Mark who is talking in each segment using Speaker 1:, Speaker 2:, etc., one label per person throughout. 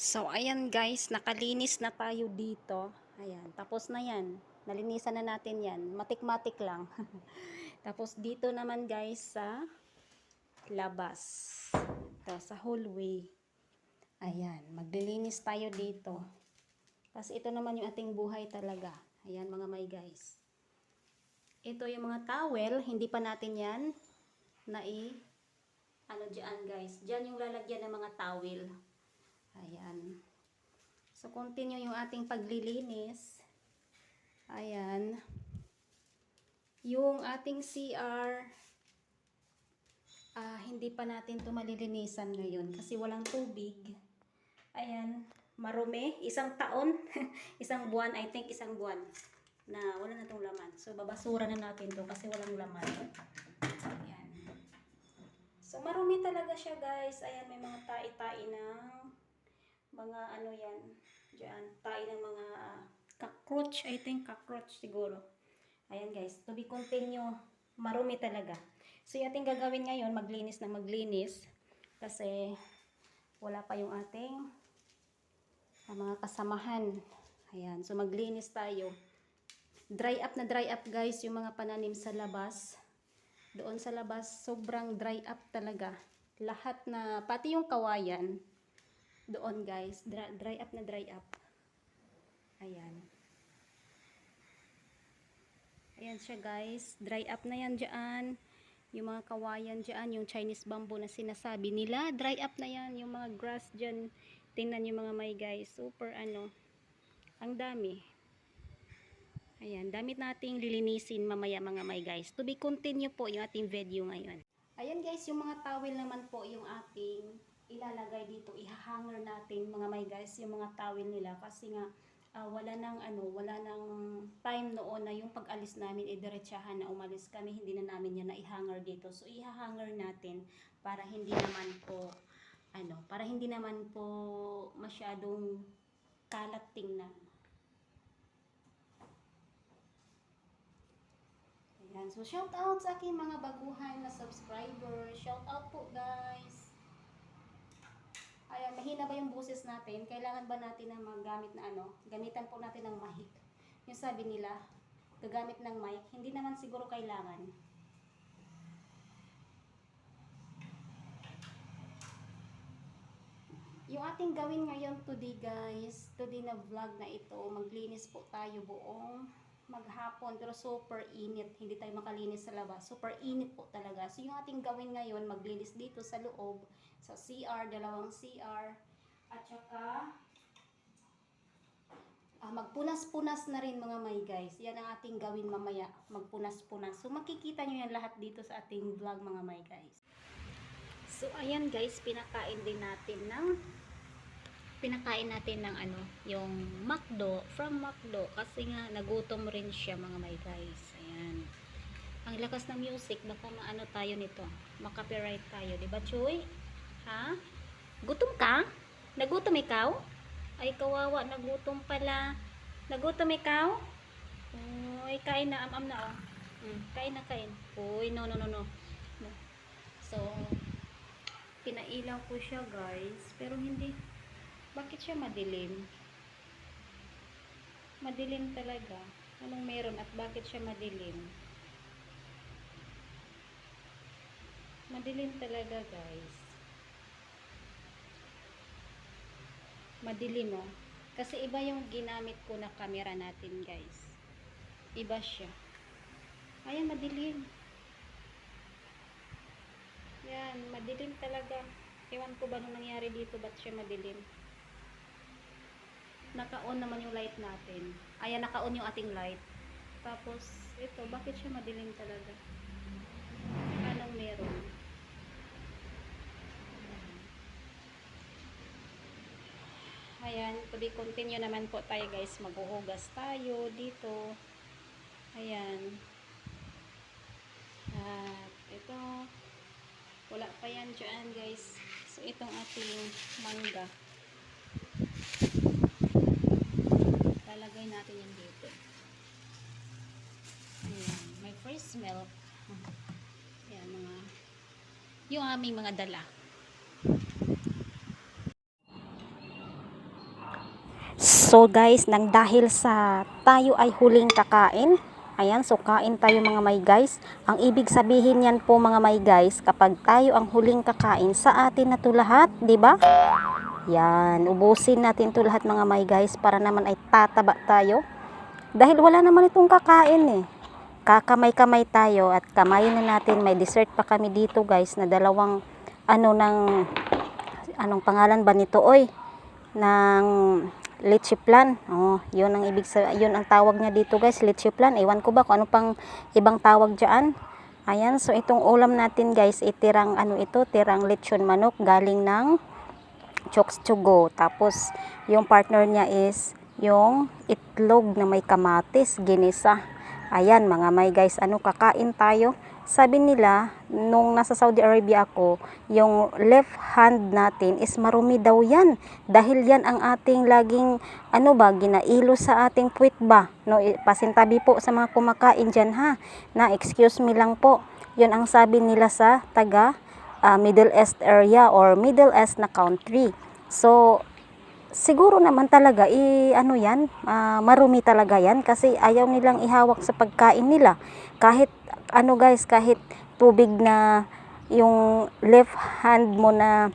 Speaker 1: So, ayan guys, nakalinis na tayo dito. Ayan, tapos na yan. Nalinisan na natin yan. Matik-matik lang. tapos dito naman guys sa labas. Ito, sa hallway. Ayan, maglilinis tayo dito. Kasi ito naman yung ating buhay talaga. Ayan mga may guys. Ito yung mga towel, hindi pa natin yan na i ano dyan guys. Dyan yung lalagyan ng mga towel. Ayan. So, continue yung ating paglilinis. Ayan. Yung ating CR, ah, hindi pa natin to malilinisan ngayon kasi walang tubig. Ayan. Marumi. Isang taon. isang buwan. I think isang buwan na wala na tong laman. So, babasura na natin to kasi walang laman. Ayan. So, marumi talaga siya guys. Ayan, may mga tai-tai ng mga ano yan, dyan, tayo ng mga cockroach, I think cockroach siguro. Ayan guys, to be continue, marumi talaga. So yung ating gagawin ngayon, maglinis na maglinis, kasi wala pa yung ating ah, mga kasamahan. Ayan, so maglinis tayo. Dry up na dry up guys, yung mga pananim sa labas. Doon sa labas, sobrang dry up talaga. Lahat na, pati yung kawayan, doon guys. Dry, dry up na dry up. Ayan. Ayan siya guys. Dry up na yan dyan. Yung mga kawayan dyan. Yung Chinese bamboo na sinasabi nila. Dry up na yan. Yung mga grass dyan. Tingnan yung mga may guys. Super ano. Ang dami. Ayan. Damit nating lilinisin mamaya mga may guys. To be continue po yung ating video ngayon. Ayan guys. Yung mga towel naman po yung ating ilalagay dito, ihahanger natin mga may guys, yung mga towel nila kasi nga ah, wala nang ano, wala nang time noon na yung pag-alis namin idiretsahan na umalis kami, hindi na namin yan na ihanger dito. So ihahanger natin para hindi naman po ano, para hindi naman po masyadong kalat tingnan. Ayan. So, shout out sa aking mga baguhan na subscriber. Shout out po, guys. Mahina ba yung boses natin? Kailangan ba natin ng magamit na ano? Gamitan po natin ng mic. Yung sabi nila, gagamit ng mic. Hindi naman siguro kailangan. Yung ating gawin ngayon today guys, today na vlog na ito, maglinis po tayo buong maghapon pero super init. Hindi tayo makalinis sa labas. Super init po talaga. So yung ating gawin ngayon, maglinis dito sa loob, sa CR, dalawang CR, at saka ah, magpunas-punas na rin mga may guys. Yan ang ating gawin mamaya, magpunas-punas. So makikita nyo yan lahat dito sa ating vlog mga may guys. So ayan guys, pinakain din natin ng pinakain natin ng ano, yung McDo, from McDo, kasi nga nagutom rin siya mga may guys. Ayan. Ang lakas ng music, baka maano tayo nito. Makapiright tayo, di ba Chuy? Ha? Gutom ka? Nagutom ikaw? Ay, kawawa, nagutom pala. Nagutom ikaw? Uy, kain na, am-am na oh. Mm, kain na, kain. Uy, no, no, no, no. So, pinailaw ko siya guys, pero hindi, bakit siya madilim? Madilim talaga. Anong meron at bakit siya madilim? Madilim talaga, guys. Madilim, oh. Kasi iba yung ginamit ko na camera natin, guys. Iba siya. Ayan, madilim. Yan, madilim talaga. Ewan ko ba nung nangyari dito, ba't siya madilim? naka-on naman yung light natin. Ayan, naka-on yung ating light. Tapos, ito, bakit siya madilim talaga? Anong meron? Ayan, to be continue naman po tayo guys. Maghuhugas tayo dito. Ayan. At ito, wala pa yan dyan guys. So, itong ating mangga. lalagay natin yan dito. Ayan, may fresh milk. Ayan, mga, yung aming mga dala. So guys, nang dahil sa tayo ay huling kakain, ayan, so kain tayo mga may guys. Ang ibig sabihin yan po mga may guys, kapag tayo ang huling kakain, sa atin na to lahat, di ba? Yan, ubusin natin to lahat mga may guys para naman ay tataba tayo. Dahil wala naman itong kakain eh. Kakamay-kamay tayo at kamayin na natin. May dessert pa kami dito guys na dalawang ano ng anong pangalan ba nito oy? ng leche plan. Oh, 'yun ang ibig sa 'yun ang tawag niya dito guys, leche plan. Ewan ko ba kung ano pang ibang tawag diyan. Ayan, so itong ulam natin guys, itirang ano ito, tirang lechon manok galing ng Chokes to go. Tapos yung partner niya is yung itlog na may kamatis, ginisa. Ayan mga may guys, ano kakain tayo? Sabi nila, nung nasa Saudi Arabia ako, yung left hand natin is marumi daw yan. Dahil yan ang ating laging, ano ba, ginailo sa ating puwit ba? No, pasintabi po sa mga kumakain dyan ha. Na, excuse me lang po. Yun ang sabi nila sa taga ah, Middle East area or Middle East na country. So, siguro naman talaga, i, ano yan, ah, marumi talaga yan kasi ayaw nilang ihawak sa pagkain nila. Kahit, ano guys, kahit tubig na yung left hand mo na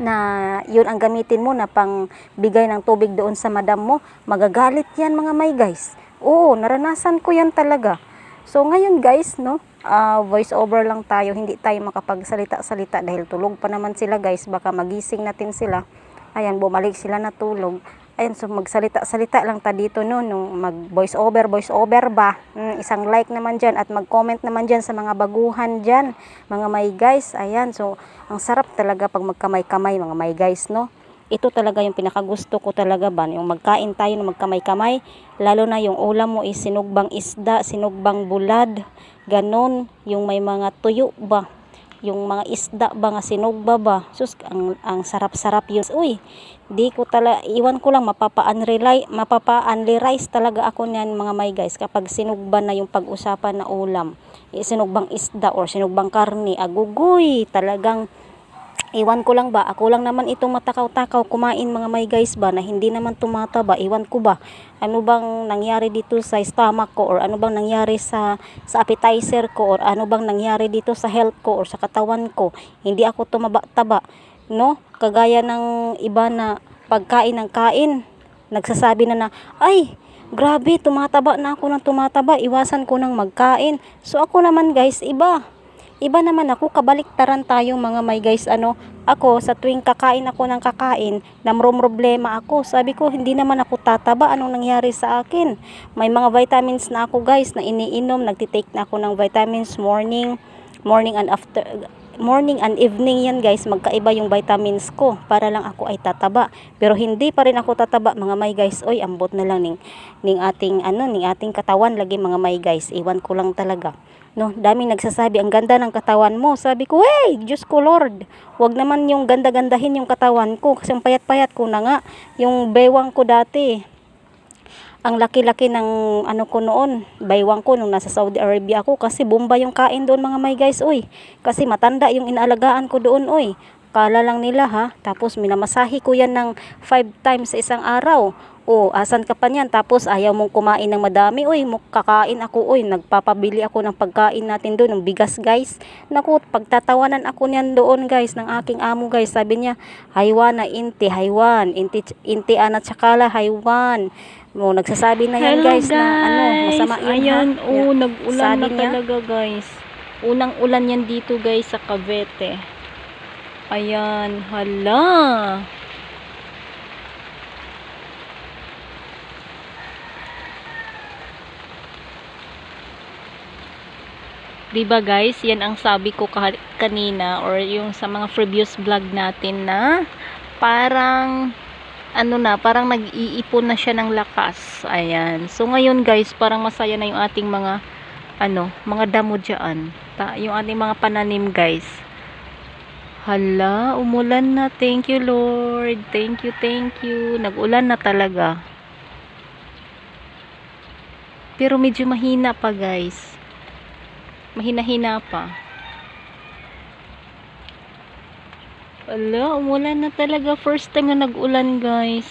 Speaker 1: na yun ang gamitin mo na pang bigay ng tubig doon sa madam mo, magagalit yan mga may guys. Oo, naranasan ko yan talaga. So ngayon guys, no, ah, voice over lang tayo, hindi tayo makapagsalita-salita dahil tulog pa naman sila guys, baka magising natin sila. Ayan, bumalik sila na tulog. Ayan, so magsalita-salita lang ta dito no, nung mag voice over, voice over ba. Mm, isang like naman dyan at mag-comment naman dyan sa mga baguhan dyan, mga may guys. Ayan, so ang sarap talaga pag magkamay-kamay mga may guys, no. Ito talaga yung pinakagusto ko talaga ba, yung magkain tayo ng magkamay-kamay, lalo na yung ulam mo is sinugbang isda, sinugbang bulad, ganon, yung may mga tuyo ba, yung mga isda ba nga sinugba ba? Sus ang, ang sarap-sarap yun. Uy di ko tala iwan ko lang mapapa-unrealize mapapa-unrealize talaga ako niyan mga may guys. Kapag sinugba na yung pag-usapan na ulam eh, sinugbang isda or sinugbang karni agugoy talagang Iwan ko lang ba, ako lang naman itong matakaw-takaw kumain mga may guys ba na hindi naman tumataba. Iwan ko ba, ano bang nangyari dito sa stomach ko or ano bang nangyari sa, sa appetizer ko or ano bang nangyari dito sa health ko or sa katawan ko. Hindi ako tumaba-taba. No? Kagaya ng iba na pagkain ng kain, nagsasabi na na, ay, grabe, tumataba na ako ng tumataba, iwasan ko ng magkain. So ako naman guys, iba iba naman ako, kabaliktaran tayo mga may guys, ano, ako sa tuwing kakain ako ng kakain, namromroblema ako. Sabi ko, hindi naman ako tataba, anong nangyari sa akin? May mga vitamins na ako guys, na iniinom, nagtitake na ako ng vitamins morning, morning and after, morning and evening yan guys, magkaiba yung vitamins ko para lang ako ay tataba. Pero hindi pa rin ako tataba mga may guys. Oy, ambot na lang ning, ning ating ano, ning ating katawan lagi mga may guys. Iwan ko lang talaga. No, daming nagsasabi, ang ganda ng katawan mo. Sabi ko, hey, Diyos ko Lord, wag naman yung ganda-gandahin yung katawan ko. Kasi ang payat-payat ko na nga. Yung bewang ko dati, ang laki-laki ng ano ko noon, baywang ko nung nasa Saudi Arabia ako kasi bomba yung kain doon mga may guys, oy. Kasi matanda yung inaalagaan ko doon, oy. Kala lang nila ha. Tapos minamasahe ko yan ng 5 times sa isang araw. O, asan ka pa niyan? Tapos ayaw mong kumain ng madami. Uy, mo- kakain ako. Uy, nagpapabili ako ng pagkain natin doon, ng bigas guys. Naku, pagtatawanan ako niyan doon guys, ng aking amo guys. Sabi niya, haywan na inti, haywan. Inti, inti anat sakala, haywan. Mo, nagsasabi na yan
Speaker 2: Hello
Speaker 1: guys, na ano, masama yun
Speaker 2: Ayan,
Speaker 1: ha.
Speaker 2: oo, nag-ulan
Speaker 1: Sabi
Speaker 2: na
Speaker 1: niya?
Speaker 2: talaga guys. Unang ulan yan dito guys sa Cavite. Ayan, hala. Diba guys, yan ang sabi ko ka- kanina or yung sa mga previous vlog natin na parang ano na, parang nag-iipon na siya ng lakas. Ayan. So, ngayon guys, parang masaya na yung ating mga, ano, mga damo dyan. Ta yung ating mga pananim guys. Hala, umulan na. Thank you Lord. Thank you, thank you. Nag-ulan na talaga. Pero medyo mahina pa guys. Mahina-hina pa. Ala, umulan na talaga. First time na nag-ulan, guys.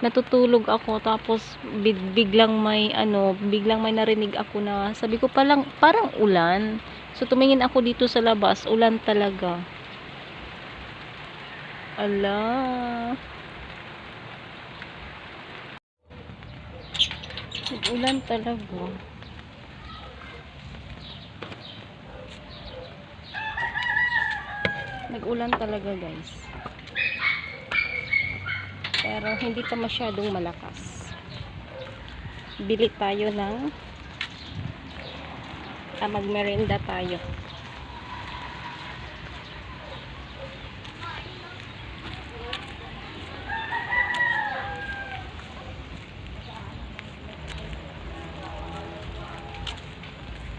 Speaker 2: natutulog ako tapos big- biglang may ano, biglang may narinig ako na sabi ko palang parang ulan. So tumingin ako dito sa labas, ulan talaga. Ala. Ulan talaga. Nag-ulan talaga guys. Pero hindi pa masyadong malakas. Bili tayo ng ah, magmerenda tayo.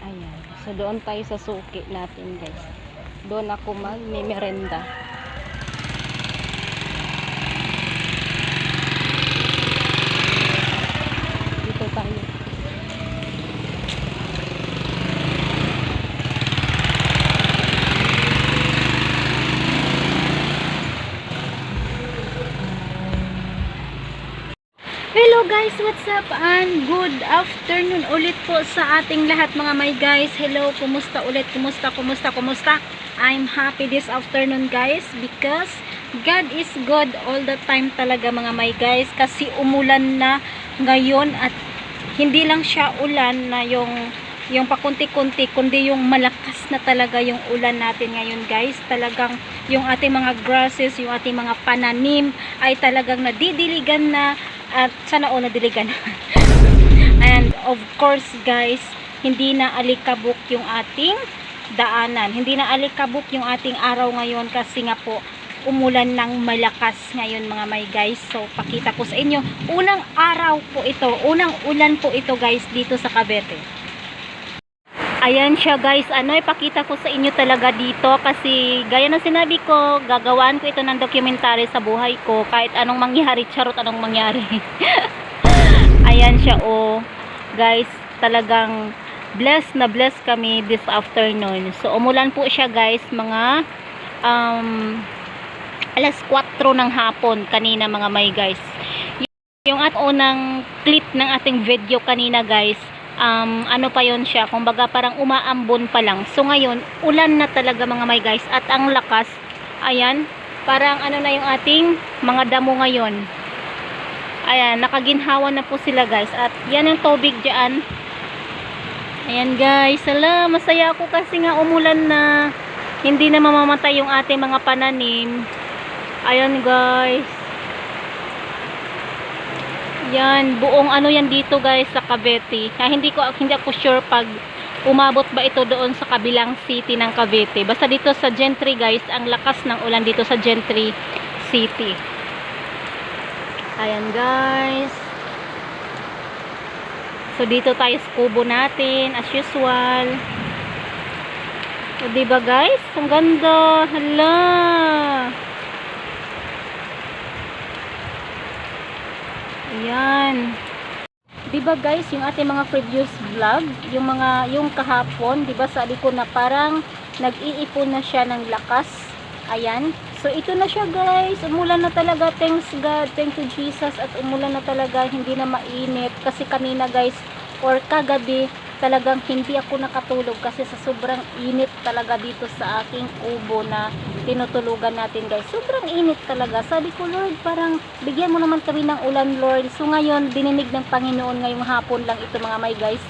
Speaker 2: Ayan. So, doon tayo sa suki natin, guys. Doon ako mag-merenda. Guys, what's up? And good afternoon ulit po sa ating lahat mga may guys. Hello, kumusta ulit? Kumusta, kumusta, kumusta? I'm happy this afternoon guys because God is good all the time talaga mga may guys kasi umulan na ngayon at hindi lang siya ulan na yung yung pakunti-kunti kundi yung malakas na talaga yung ulan natin ngayon guys talagang yung ating mga grasses yung ating mga pananim ay talagang nadidiligan na at sana o nadiligan and of course guys hindi na alikabok yung ating daanan. Hindi na alikabok yung ating araw ngayon kasi nga po umulan ng malakas ngayon mga may guys. So pakita ko sa inyo unang araw po ito unang ulan po ito guys dito sa Cavite Ayan siya guys, ano ipakita ko sa inyo talaga dito kasi gaya ng sinabi ko, gagawaan ko ito ng dokumentary sa buhay ko kahit anong mangyari, charot anong mangyari. Ayan siya oh. Guys, talagang blessed na blessed kami this afternoon. So umulan po siya guys, mga um, alas 4 ng hapon kanina mga may guys. Yung at unang clip ng ating video kanina guys, um, ano pa yon siya, kumbaga parang umaambon pa lang. So ngayon, ulan na talaga mga may guys at ang lakas, ayan, parang ano na yung ating mga damo ngayon. Ayan, nakaginhawa na po sila guys at yan yung tubig dyan. Ayan guys, ala, masaya ako kasi nga umulan na hindi na mamamatay yung ating mga pananim. Ayan guys. Yan, buong ano yan dito guys sa Cavite. Kaya hindi ko hindi ako sure pag umabot ba ito doon sa kabilang city ng Cavite. Basta dito sa Gentry guys, ang lakas ng ulan dito sa Gentry City. Ayan guys. So dito tayo sa kubo natin as usual. So diba guys? Ang ganda. Hala. Ayan. 'Di ba guys, yung ating mga previous vlog, yung mga yung kahapon, 'di ba sabi ko na parang nag-iipon na siya ng lakas. Ayan. So ito na siya guys. Umulan na talaga. Thanks God. Thank you Jesus at umulan na talaga. Hindi na mainit kasi kanina guys or kagabi talagang hindi ako nakatulog kasi sa sobrang init talaga dito sa aking kubo na tinutulugan natin guys. Sobrang init talaga. Sabi ko, Lord, parang bigyan mo naman kami ng ulan, Lord. So ngayon, dininig ng Panginoon ngayong hapon lang ito mga may guys.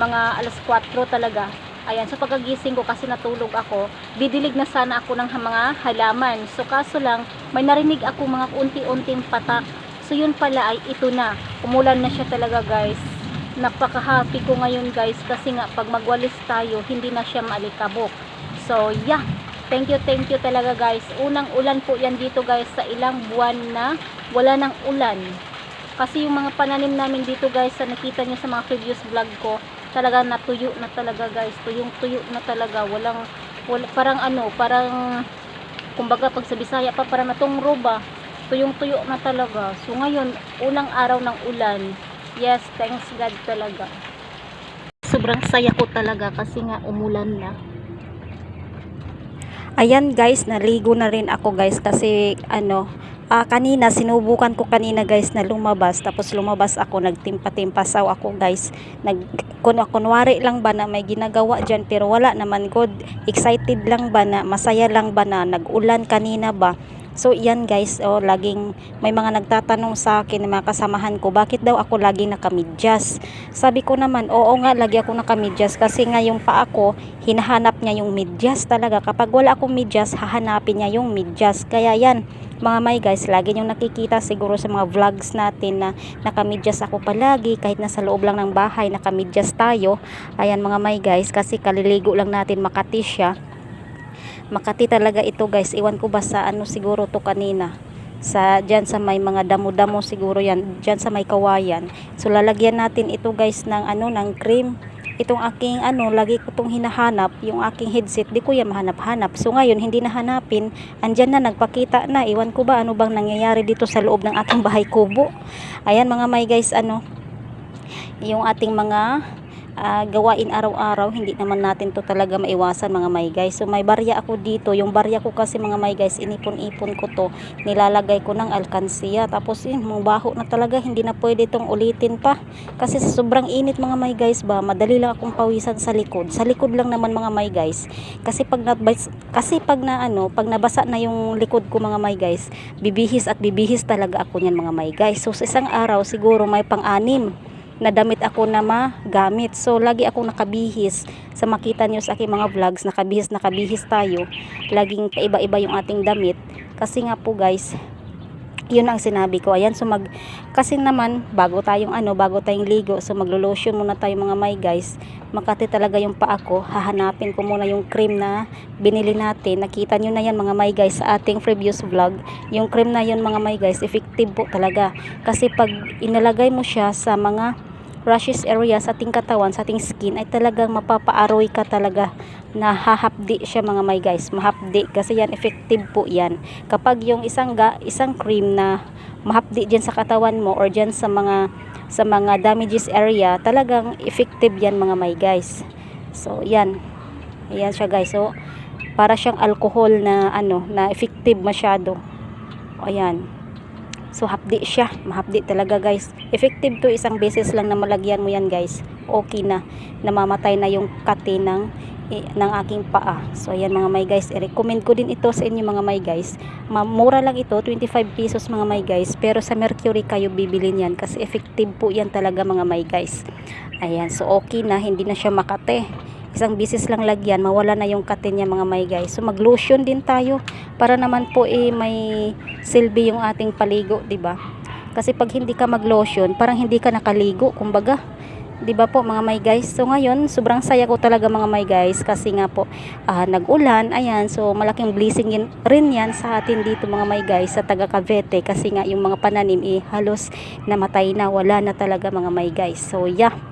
Speaker 2: Mga alas 4 talaga. Ayan, so pagkagising ko kasi natulog ako, didilig na sana ako ng mga halaman. So kaso lang, may narinig ako mga unti-unting patak. So yun pala ay ito na. Umulan na siya talaga guys napaka-happy ko ngayon guys kasi nga pag magwalis tayo hindi na siya maalikabok. So yeah. Thank you thank you talaga guys. Unang ulan po yan dito guys sa ilang buwan na wala ng ulan. Kasi yung mga pananim namin dito guys sa nakita nyo sa mga previous vlog ko talaga natuyo na talaga guys. Tuyong tuyo na talaga. Walang wala, parang ano parang kumbaga pag sa Bisaya pa parang natong roba tuyong tuyo na talaga. So ngayon unang araw ng ulan Yes, thanks God talaga. Sobrang saya ko talaga kasi nga umulan na.
Speaker 1: Ayan guys, naligo na rin ako guys kasi ano, Ah, kanina, sinubukan ko kanina guys na lumabas. Tapos lumabas ako, nagtimpa-timpasaw ako guys. Nag, kun, kunwari lang ba na may ginagawa dyan pero wala naman good. Excited lang ba na, masaya lang ba na, nag-ulan kanina ba. So yan guys, oh, laging may mga nagtatanong sa akin ng mga kasamahan ko, bakit daw ako laging nakamidyas? Sabi ko naman, oo nga, lagi ako nakamidyas kasi nga yung pa ako, hinahanap niya yung midyas talaga. Kapag wala akong midyas, hahanapin niya yung midyas. Kaya yan, mga may guys, lagi nyo nakikita siguro sa mga vlogs natin na nakamidyas ako palagi kahit nasa loob lang ng bahay nakamidyas tayo. Ayan mga may guys, kasi kaliligo lang natin Makati siya. Makati talaga ito guys. Iwan ko ba sa ano siguro to kanina. Sa diyan sa may mga damo-damo siguro yan. Diyan sa may kawayan. So lalagyan natin ito guys ng ano ng cream. Itong aking ano, lagi ko tong hinahanap, yung aking headset, di ko yan mahanap-hanap. So ngayon, hindi nahanapin, andyan na, nagpakita na. Iwan ko ba ano bang nangyayari dito sa loob ng aking bahay kubo. Ayan mga may guys, ano, yung ating mga ah, gawain araw-araw hindi naman natin to talaga maiwasan mga may guys. So may barya ako dito. Yung barya ko kasi mga may guys inipon-ipon ko to. Nilalagay ko ng alkansiya tapos yun mubaho na talaga. Hindi na pwede tong ulitin pa. Kasi sa sobrang init mga may guys ba madali lang akong pawisan sa likod. Sa likod lang naman mga may guys. Kasi pag na, kasi pag na ano pag nabasa na yung likod ko mga may guys bibihis at bibihis talaga ako niyan mga may guys. So sa isang araw siguro may pang-anim na damit ako na magamit. So, lagi akong nakabihis. Sa makita nyo sa aking mga vlogs, nakabihis, nakabihis tayo. Laging kaiba-iba yung ating damit. Kasi nga po guys, yun ang sinabi ko. Ayan, so mag, kasi naman, bago tayong ano, bago tayong ligo, so maglo-lotion muna tayo mga may guys. Makati talaga yung paa ko, hahanapin ko muna yung cream na binili natin. Nakita nyo na yan mga may guys sa ating previous vlog. Yung cream na yun mga may guys, effective po talaga. Kasi pag inalagay mo siya sa mga rashes area sa ating katawan, sa ating skin ay talagang mapapaaroy ka talaga. Na hahapdi siya mga may guys. Mahapdi kasi yan effective po yan. Kapag yung isang ga, isang cream na mahapdi dyan sa katawan mo or dyan sa mga sa mga damages area talagang effective yan mga may guys. So yan. Ayan siya guys. So para siyang alcohol na ano na effective masyado. Ayan So hapdi siya, mahapdi talaga guys. Effective to isang beses lang na malagyan mo yan guys. Okay na, namamatay na yung kati ng, eh, ng aking paa. So ayan mga may guys, i-recommend ko din ito sa inyo mga may guys. Mura lang ito, 25 pesos mga may guys. Pero sa Mercury kayo bibili niyan kasi effective po yan talaga mga may guys. Ayan, so okay na, hindi na siya makate isang bisis lang lagyan, mawala na yung katin niya mga may guys. So mag-lotion din tayo para naman po eh may silbi yung ating paligo, ba? Kasi pag hindi ka mag-lotion, parang hindi ka nakaligo, kumbaga. ba po mga may guys? So ngayon, sobrang saya ko talaga mga may guys kasi nga po ah, nag-ulan. Ayan, so malaking blessing rin 'yan sa atin dito mga may guys sa taga Cavite kasi nga yung mga pananim eh halos namatay na, wala na talaga mga may guys. So yeah.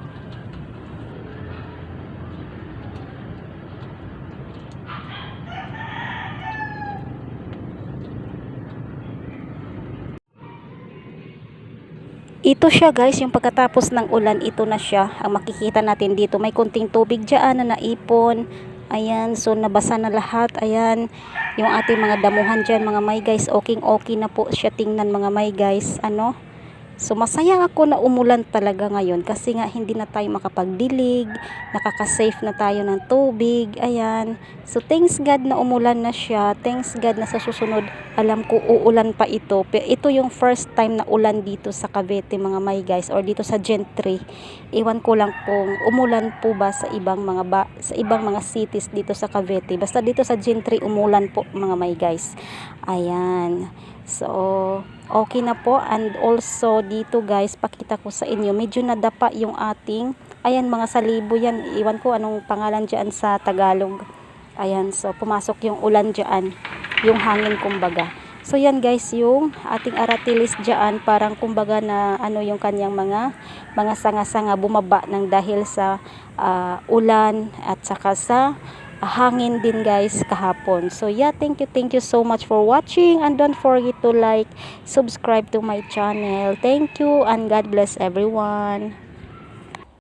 Speaker 1: Ito siya guys, yung pagkatapos ng ulan, ito na siya. Ang makikita natin dito, may kunting tubig dyan na naipon. Ayan, so nabasa na lahat. Ayan, yung ating mga damuhan dyan mga may guys. Okay, okay na po siya tingnan mga may guys. Ano? So masaya ako na umulan talaga ngayon kasi nga hindi na tayo makapagdilig, nakaka-safe na tayo ng tubig, ayan. So thanks God na umulan na siya, thanks God na sa susunod alam ko uulan pa ito. Ito yung first time na ulan dito sa Cavite mga may guys or dito sa Gentry. Iwan ko lang kung umulan po ba sa ibang mga ba, sa ibang mga cities dito sa Cavite. Basta dito sa Gentry umulan po mga may guys. Ayan. So, okay na po. And also, dito guys, pakita ko sa inyo, medyo nadapa yung ating, ayan, mga salibo yan. Iwan ko anong pangalan dyan sa Tagalog. Ayan, so, pumasok yung ulan dyan. Yung hangin, kumbaga. So, yan guys, yung ating aratilis dyan, parang kumbaga na, ano yung kanyang mga, mga sanga-sanga bumaba ng dahil sa ah, ulan at saka sa hangin din guys kahapon. So yeah, thank you, thank you so much for watching and don't forget to like, subscribe to my channel. Thank you and God bless everyone.